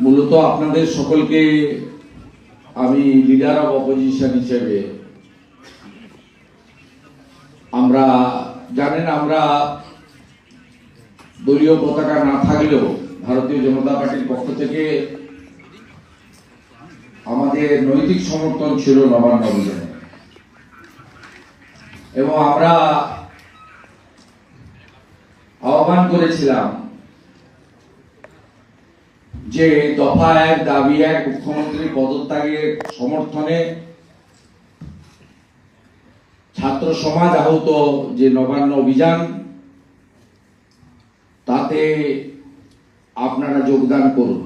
মূলত আপনাদের সকলকে আমি লিডার অফ অপোজিশন হিসেবে, আমরা, জানেন আমরা দলীয় পতাকা না থাকলেও ভারতীয় জনতা পার্টির পক্ষ থেকে আমাদের নৈতিক সমর্থন ছিল নবান্ন অভিযানে। এবং আমরা আহ্বান করেছিলাম যে দফা এক, দাবি এক মুখ্যমন্ত্রী পদত্যাগের সমর্থনে ছাত্র সমাজ আহত যে নবান্ন অভিযান, তাতে আপনারা যোগদান করুন।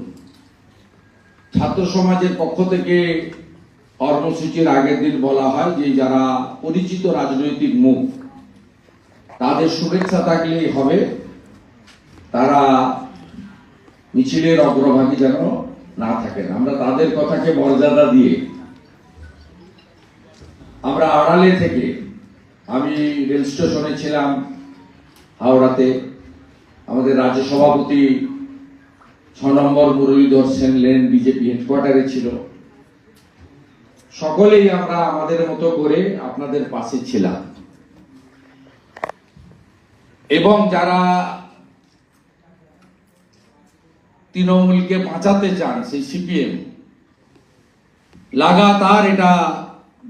ছাত্র সমাজের পক্ষ থেকে কর্মসূচির আগের দিন বলা হয় যে যারা পরিচিত রাজনৈতিক মুখ, তাদের শুভেচ্ছা থাকলেই হবে। তারা মিছিলের অগ্রভাগী যেন না থাকেন। আমরা তাদের কথাকে মর্যাদা দিয়ে আমরা আড়ালে থেকে আমি রেল স্টেশনে ছিলাম হাওড়াতে। আমাদের রাজ্য সভাপতি ছ number Muralidhar Sen lane BJP হেডকোয়ার্টারে ছিল। সকলেই আমরা আমাদের মতো করে আপনাদের পাশে ছিলাম। এবং যারা তৃণমূলকে বাঁচাতে চান সেই সিপিএম, লাগাতার এটা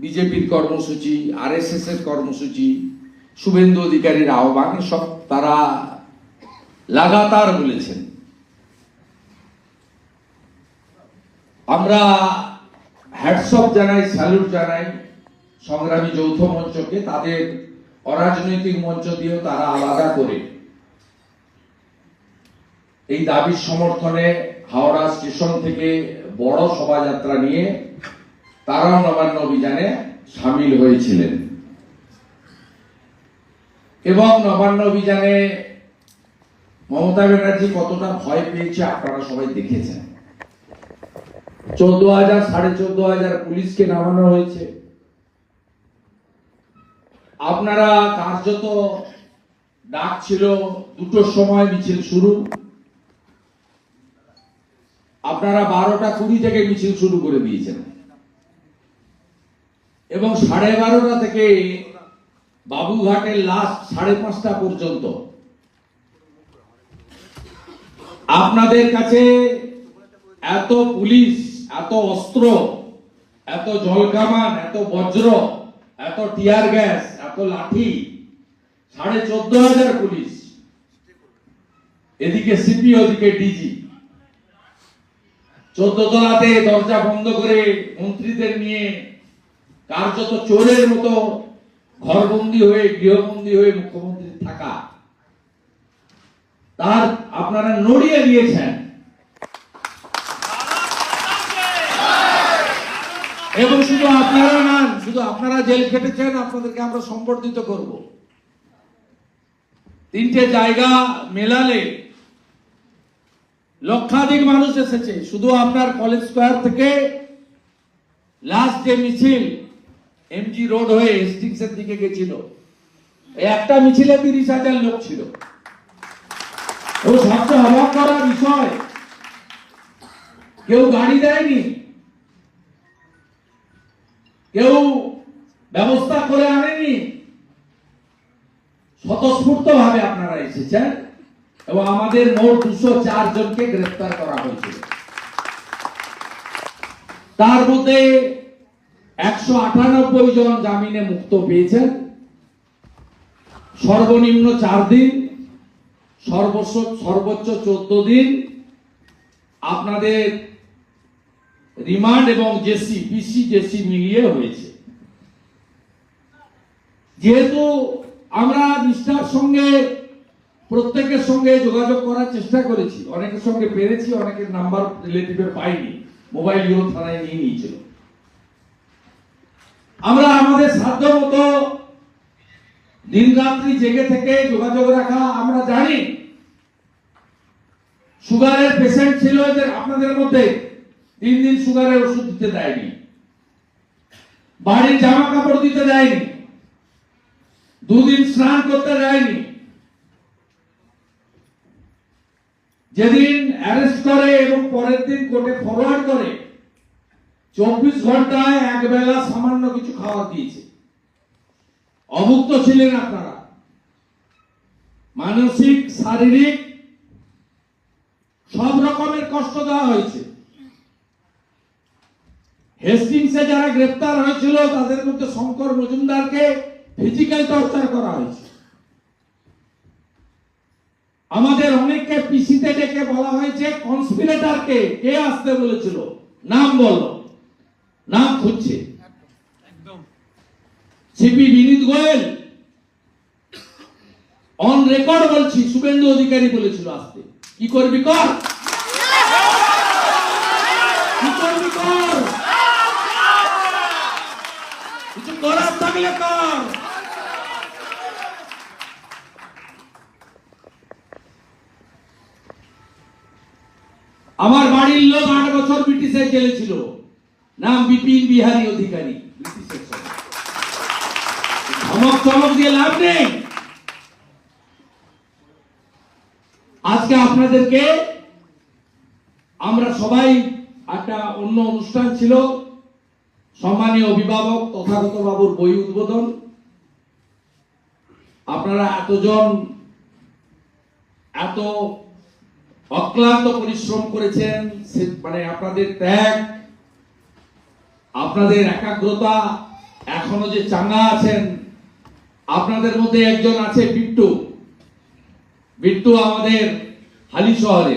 বিজেপির কর্মসূচি আরএসএস এর কর্মসূচি, শুভেন্দু অধিকারীর আহ্বান, সব তারা লাগাতার বলেছেন। আমরা হ্যাটসঅপ জানাই স্যালুট জানাই সংগ্রামী যৌথ মঞ্চকে, তাদের অরাজনৈতিক মঞ্চ দিয়েও তারা আলাদা করে। এই দাবির সমর্থনে হাওড়া স্টেশন থেকে বড় শোভাযাত্রা নিয়ে তারাও নবান্ন অভিযানে সামিল হয়েছিলেন। এবং নবান্ন অভিযানে মমতা ব্যানার্জি কতটা ভয় পেয়েছে আপনারা সবাই দেখেছেন। চোদ্দ হাজার, সাড়ে চোদ্দ হাজার পুলিশকে নামানো হয়েছে। আপনারা কার্যত ডাক ছিল দুটোর সময় মিছিল শুরু। আপনারা বারোটা কুড়ি থেকে মিছিল শুরু করে দিয়েছেন। এবং সাড়ে বারোটা থেকে বাবুঘাটের লাস্ট সাড়ে পাঁচটা পর্যন্ত। আপনাদের কাছে এত পুলিশ, এত অস্ত্র, এত জলকামান, এত বজ্র, এত টিয়ার গ্যাস, এত লাঠি, সাড়ে চোদ্দ হাজার পুলিশ। এদিকে সিপি, ওদিকে ডিজি। চোদ্দ তলাতে দরজা বন্ধ করে মন্ত্রীদের নিয়ে কার্যত চোরের মতো ঘরবন্দি হয়ে, গৃহবন্দী হয়ে মুখ্যমন্ত্রী থাকা। তার আপনারা নড়িয়ে দিয়েছেন এবং শুধু আপনারা নন, শুধু আপনারা জেল খেটেছেন, আপনাদেরকে আমরা সম্বর্ধিত করব। তিনটে জায়গা মেলালে লক্ষাধিক মানুষ এসেছে। শুধু আপনার কলেজ স্কোয়ার থেকে লাস্ট যে মিছিল এমজি রোড হয়ে হেস্টিংস এর দিকে গেছিল। একটা মিছিলে তিরিশ হাজার লোক ছিল। সবচেয়ে অবাক করার বিষয়, কেউ গাড়ি দেয়নি। কেউ ব্যবস্থা করে আনেনি। স্বতঃস্ফূর্ত ভাবে আপনারা এসেছেন। এবং আমাদের মোট দুশো চার জনকে গ্রেফতার করা হয়েছিল তার মধ্যে একশো আটানব্বই জন জামিনে মুক্ত পেয়েছেন। সর্বনিম্ন চার দিন সর্বোচ্চ সর্বোচ্চ চোদ্দ দিন। আপনাদের রিমান্ড এবং জেসি, পিসি জেসি মিলিয়ে হয়েছে। যেহেতু আমরা নিষ্ঠার সঙ্গে প্রত্যেকের সঙ্গে যোগাযোগ করার চেষ্টা করেছি। অনেকের সঙ্গে পেরেছি, অনেকের নাম্বার রিলেটিভের পাইনি। মোবাইল ইউরো থানায় নিয়ে নিয়েছিল। আমরা আমাদের সাধ্য মতো দিন রাত্রি জেগে থেকে যোগাযোগ রাখা আমরা জানি। সুগারের পেশেন্ট ছিল যে আপনাদের মধ্যে তিন দিন সুগারের ওষুধ দিতে দেয়নি। বাড়ির জামা কাপড় দিতে দেয়নি। দুদিন স্নান করতে দেয়নি। যেদিন অ্যারেস্ট করে এবং পরের দিন কোর্টে ফরওয়ার্ড করে, চব্বিশ ঘন্টায় এক বেলা সামান্য কিছু খাওয়া দিয়েছে। অভুক্ত ছিলেন আপনারা। মানসিক, শারীরিক, সব রকমের কষ্ট দেওয়া হয়েছে। হেস্টিংসে যারা গ্রেপ্তার হয়েছিল, তাদের মধ্যে শঙ্কর মজুমদারকে ফিজিক্যাল টর্চার করা হয়েছে। আমাদের অনেককে পিসিতে ডেকে বলা হয়েছে কনস্পিরেটরকে কে আসতে বলেছিল? নাম বলো। নাম খুঁজছে। CP Vineet Goyal. On record বলছি শুভেন্দু অধিকারী বলেছিল আসতে। কি করবি কর? কি করবি কর? কিছু করার থাকলে কর। আমার বাড়ির লোক আট বছর ব্রিটিশের জেলে ছিল। নাম বিপিন বিহারী অধিকারী। ব্রিটিশের। ধমক চমক দিয়ে লাভ নেই। আজকে আপনাদেরকে আমরা সবাই একটা অন্য অনুষ্ঠান ছিল। সম্মানীয় অভিভাবক তথাগত বাবুর বই উদ্বোধন। আপনারা এতজন, এত অক্লান্ত পরিশ্রম করেছেন মানে আপনাদের ত্যাগ, আপনাদের একাগ্রতা এখনও যে চাঙ্গা আছেন, আপনাদের মধ্যে একজন আছে বিট্টু। বিট্টু আমাদের হালি শহরে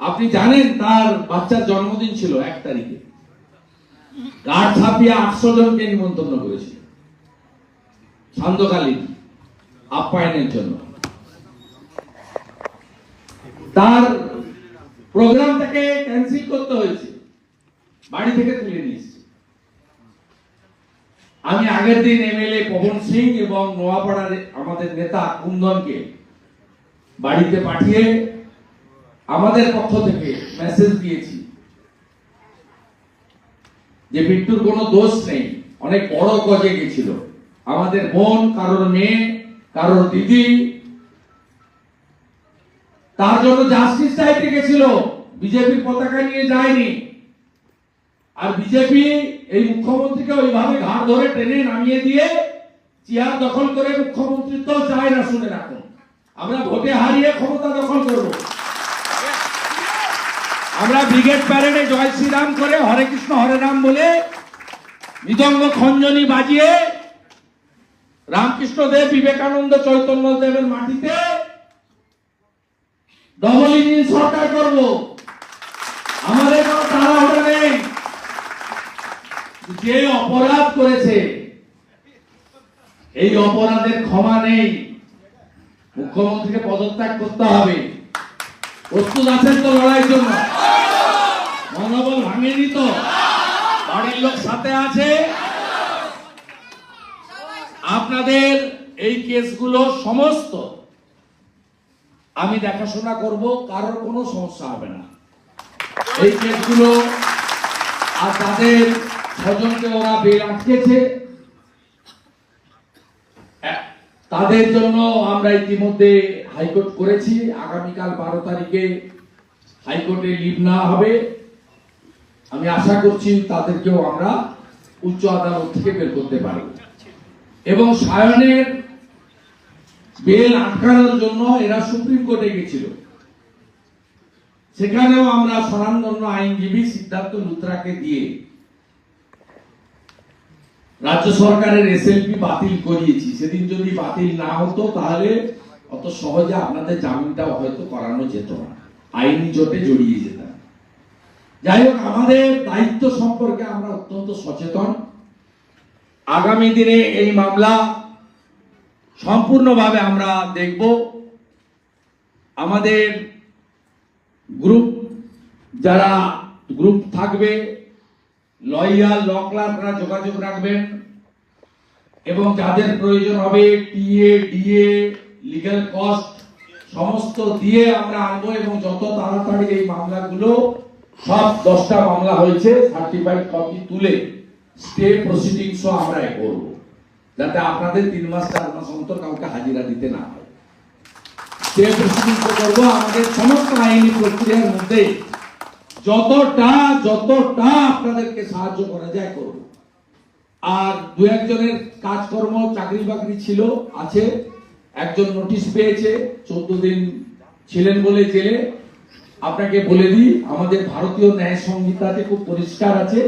আপনি জানেন তার বাচ্চার জন্মদিন ছিল এক তারিখে। গাঢ় ছাপিয়ে আটশো জনকে নিমন্ত্রণ করেছিল। সান্ধ্যকালীন আপ্যায়নের জন্য। তার প্রোগ্রামটাকে ক্যান্সেল করতে হয়েছে। বাড়ি থেকে তুলে নিয়েছে আমি আগের দিন এমএলএ পবন সিং এবং নোয়াপাড়ার আমাদের নেতা কুন্দনকে বাড়িতে পাঠিয়ে আমাদের পক্ষ থেকে মেসেজ দিয়েছি যে মৃত্যুর কোনো দোষ নেই, অনেক বড় গজে গেছিল। আমাদের বোন কারোর মেয়ে, কারোর দিদি তার জন্য জাস্টিস চাইতে গেছিল। বিজেপির পতাকা নিয়ে যায়নি। আর বিজেপি এই মুখ্যমন্ত্রীকে ওইভাবে ঘাড় ধরে টেনে নামিয়ে দিয়ে চেয়ার দখল করে মুখ্যমন্ত্রিত্ব চায় না, শুনে রাখুন। আমরা ভোটে হারিয়ে ক্ষমতা দখল করব। আমরা ব্রিগেড প্যারেডে জয় শ্রীরাম করে হরে কৃষ্ণ, হরে রাম বলে মৃদঙ্গ খঞ্জনি বাজিয়ে রামকৃষ্ণ দেব, বিবেকানন্দ, চৈতন্য দেবের মাটিতে ডবল ইঞ্জিন সরকার করব। আমাদের কোনো তাড়াহুড়ো নেই। যে অপরাধ করেছে, এই অপরাধের ক্ষমা নেই। মুখ্যমন্ত্রীকে পদত্যাগ করতে হবে। প্রস্তুত আছেন তো লড়াইয়ের জন্য? মনোবল ভাঙেনি তো? বাড়ির লোক সাথে আছে? আপনাদের এই কেসগুলো সমস্ত আমি দেখাশোনা করব, কারোর কোনো সমস্যা হবে না। এই কেসগুলো আর তাদের স্বজনকে ওরা বেল আটকেছে। তাদের জন্য আমরা ইতিমধ্যে হাইকোর্ট করেছি। আগামীকাল বারো তারিখে হাইকোর্টে লিভ না হবে। আমি আশা করছি তাদেরকেও আমরা উচ্চ আদালত থেকে বের করতে পারব। এবং সায়নের বেল আটকানোর জন্য এরা সুপ্রিম কোর্টে গেছিল। সেখানেও আমরা স্বনামধন্য আইনজীবী সিদ্ধার্থ লুত্রাকে দিয়ে রাজ্য সরকারের এসএলপি বাতিল করিয়েছি। সেদিন যদি বাতিল না হতো, তাহলে অত সহজে আপনাদের জামিনটা হয়তো করানো যেত না। আইনি জোটে জড়িয়ে যেতাম। যাই হোক, আমাদের দায়িত্ব সম্পর্কে আমরা অত্যন্ত সচেতন। আগামী দিনে এই মামলা সম্পূর্ণভাবে আমরা দেখব আমাদের গ্রুপ, যারা গ্রুপ থাকবে, লয়াল ল ক্লার্করা যোগাযোগ রাখবেন, এবং যাদের প্রয়োজন হবে টিএ, ডিএ, লিগ্যাল কস্ট, সমস্ত দিয়ে আমরা আনব, এবং যত তাড়াতাড়ি এই মামলাগুলো, সব দশটা মামলা হয়েছে সার্টিফাইড কপি তুলে স্টে প্রসিডিংস আমরা করব। যাতে আপনাদের তিন মাস, চার মাস অন্তর কাউকে হাজিরা দিতে না হয়। প্রসিডিংস করব, আমাদের সমস্ত আইনি প্রক্রিয়ার মধ্যে যতটা যতটা আপনাদেরকে সাহায্য করা যায় করব আর দু একজনের কাজকর্ম চাকরি বাকরি ছিল, আছে। একজন নোটিশ পেয়েছে, চোদ্দ দিন ছিলেন বলে জেলে। আপনাকে বলে দিই, আমাদের ভারতীয় ন্যায় সংহিতাতে খুব পরিষ্কার আছে,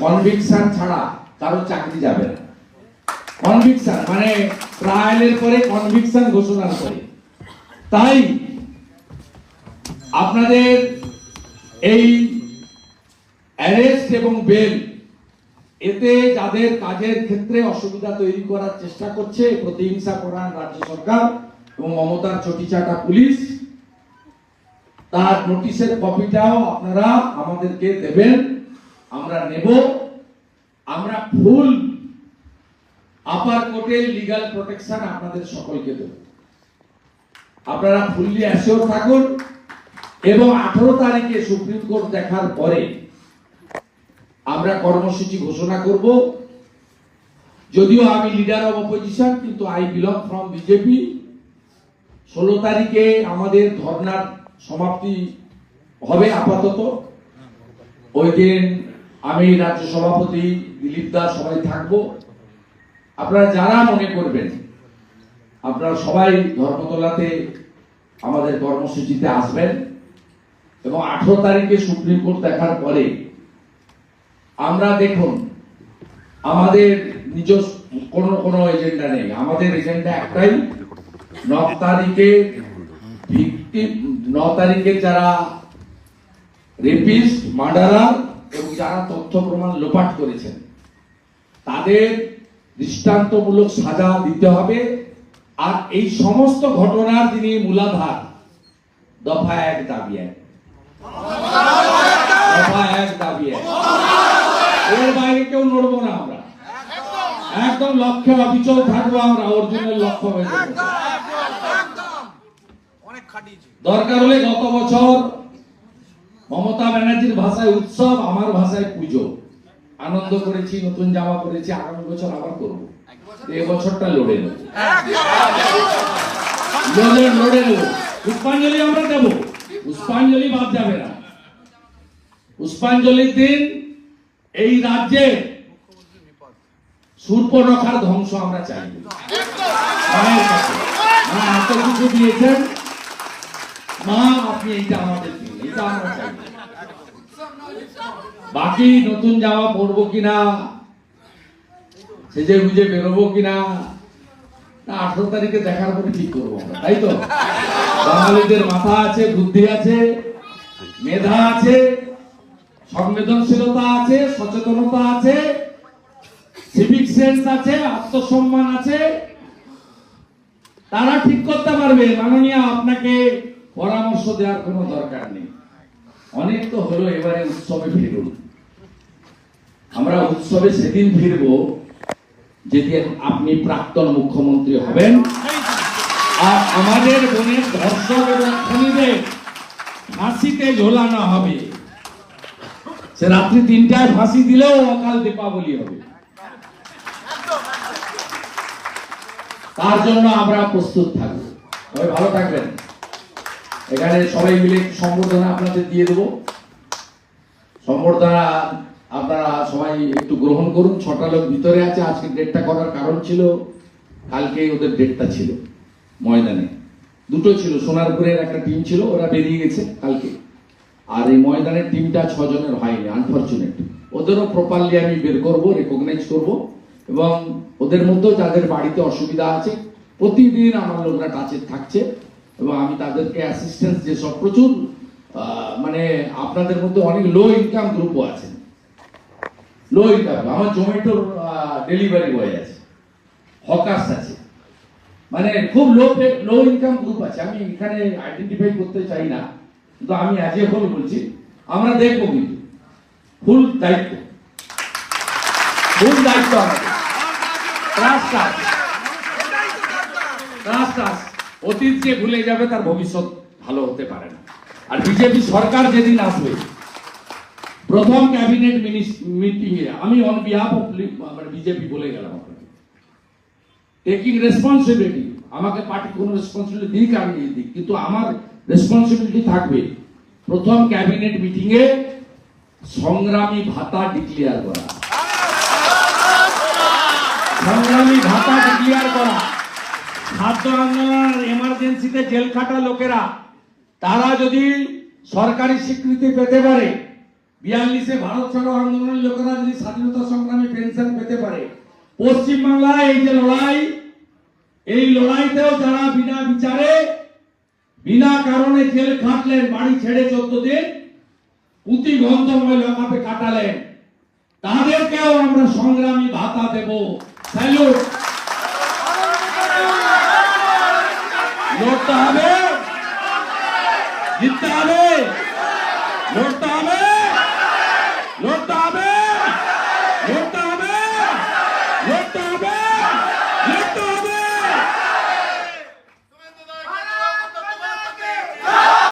কনভিকশন ছাড়া কারও চাকরি যাবে না। কনভিকশন মানে ট্রায়ালের পরে কনভিকশন ঘোষণার পরে। তাই আপনাদের এই অ্যারেস্ট এবং বেল এতে যাদের কাজের ক্ষেত্রে অসুবিধা তৈরি করার চেষ্টা করছে প্রতিহিংসা করার রাজ্য সরকার এবং মমতার চটিচাটা পুলিশ, তার নোটিশের কপিটাও আপনারা আমাদেরকে দেবেন, আমরা নেব, আমরা ফুল আপার কোর্টের লিগাল প্রোটেকশন আপনাদের সকলকে দেব। আপনারা ফুললি অ্যাসিওর থাকুন এবং আঠারো তারিখে সুপ্রিম কোর্ট দেখার পরে আমরা কর্মসূচি ঘোষণা করব। যদিও আমি লিডার অব অপোজিশন কিন্তু আই বিলং ফ্রম বিজেপি ষোলো তারিখে আমাদের ধর্নার সমাপ্তি হবে আপাতত। ওই দিন আমি রাজ্য সভাপতি দিলীপ দাস সবাই থাকব। আপনারা যারা মনে করবেন, আপনারা সবাই ধর্মতলাতে আমাদের কর্মসূচিতে আসবেন এবং আঠারো তারিখে সুপ্রিম কোর্ট দেখার পরে আমরা দেখুন, আমাদের নিজস্ব কোনো কোনো এজেন্ডা নেই। আমাদের এজেন্ডা একটাই, ন তারিখে ভিকটিম ন তারিখে যারা রেপিস্ট, মার্ডারার এবং যারা তথ্য প্রমাণ লোপাট করেছেন, তাদের দৃষ্টান্তমূলক সাজা দিতে হবে। আর এই সমস্ত ঘটনার যিনি মূলাধার। দফা এক দাবি এক। কেউ নড়বো না আমরা। একদম লক্ষ্যে আমরা লক্ষ্য দরকার হলে গত বছর মমতা ব্যানার্জির ভাষায় উৎসব, আমার ভাষায় পুজো। আনন্দ করেছি নতুন জামা পরেছি আগামী বছর আবার করব। এই বছরটা লড়ে নেব। লড়ে নেব। পুষ্পাঞ্জলি আমরা দেব। পুষ্পাঞ্জলি বাদ যাবে না। পুষ্পাঞ্জলির দিন এই রাজ্যে সূর্পনখার ধ্বংস আমরা চাই। মা এত কিছু দিয়েছেন। মা আপনি এইটা আমাদের দিন এটা আমরা চাই। বাকি নতুন জামা পরবো কিনা? সেজে গুজে বেরোবো কিনা? না আঠারো তারিখে দেখার পরে ঠিক করব তাই তো? বাঙালিদের মাথা আছে, বুদ্ধি আছে, মেধা আছে, সংবেদনশীলতা আছে, সচেতনতা আছে সিভিক সেন্স আছে, আত্মসম্মান আছে। তারা ঠিক করতে পারবে, মাননীয় আপনাকে পরামর্শ দেওয়ার কোনো দরকার নেই। অনেক তো হলো, এবারে উৎসবে ফিরুন আমরা উৎসবে সেদিন ফিরব, যেদিন আপনি প্রাক্তন মুখ্যমন্ত্রী হবেন। আর আমাদের বোনের ধর্ষক এবং খুনিদের ফাঁসিতে ঝোলানো হবে। সে রাত্রি তিনটায় ফাঁসি দিলেও অকাল দীপাবলি হবে। তার জন্য আমরা প্রস্তুত থাকব। সবাই ভালো থাকবেন। এখানে সবাই মিলে সম্বর্ধনা আপনাদের দিয়ে দেবো। সম্বর্ধনা আপনারা সবাই একটু গ্রহণ করুন। ছটা লোক ভিতরে আছে, আজকে ডেটটা করার কারণ ছিল কালকে ওদের ডেটটা ছিল ময়দানে। দুটো ছিল, সোনারপুরের একটা টিম ছিল, ওরা বেরিয়ে গেছে কালকে। আর এই ময়দানের টিমটা ছজনের হয়নি আনফরচুনেট ওদেরও প্রপারলি আমি বের করব রেকগনাইজ করব, এবং ওদের মধ্যেও যাদের বাড়িতে অসুবিধা আছে, প্রতিদিন আমার লোকরা টাচে থাকছে। এবং আমি তাদেরকে অ্যাসিস্ট্যান্স যেসব প্রচুর মানে আপনাদের মধ্যে অনেক লো ইনকাম গ্রুপও আছে। লো ইনকাম আমার জোম্যাটোর ডেলিভারি বয় আছে। হকার্স আছে। মানে খুব লো লো ইনকাম গ্রুপ আছে। আমি এখানে আইডেন্টিফাই করতে চাই না, কিন্তু আমি অ্যাজ এ হোল বলছি, আমরা দেখব কিন্তু। ফুল দায়িত্ব। ফুল দায়িত্ব আমাদের। ট্রাস্ট আছে অতীত যে ভুলে যাবে, তার ভবিষ্যৎ ভালো হতে পারে না। আর বিজেপি সরকার যেদিন আসবে, প্রথম ক্যাবিনেট মিটিং এ, আমি অন বিহাফ অফ বিজেপি বলে গেলাম আপনাকে। টেকিং রেসপন্সিবিলিটি আমাকে পার্টি, কোনো রেসপন্সিবিলিটি দিক আমি দিয়ে দিক, কিন্তু আমার রেসপন্সিবিলিটি থাকবে প্রথম ক্যাবিনেট মিটিং এ সংগ্রামী ভাতা ডিক্লেয়ার করা। সংগ্রামী ভাতা ডিক্লেয়ার করা। খাদ্য আন্দোলন এমার্জেন্সিতে জেল খাটা লোকেরা, তারা যদি সরকারি স্বীকৃতি পেতে পারে, বিয়াল্লিশে ভারত ছাড়ো আন্দোলনের লোকেরা যদি স্বাধীনতা সংগ্রামী পেনশন পেতে পারে, পশ্চিমবাংলায় এই যে লড়াই, এই লড়াইতেও যারা বিনা বিচারে, বিনা কারণে জেল খাটলেন, বাড়ি ছেড়ে চোদ্দ দিন পুঁতি গন্ধময় লকাপে কাটালেন। তাদেরকেও আমরা সংগ্রামী ভাতা দেব। স্যালুট! লড়তে হবে। জিততে হবে। লড়তে হবে।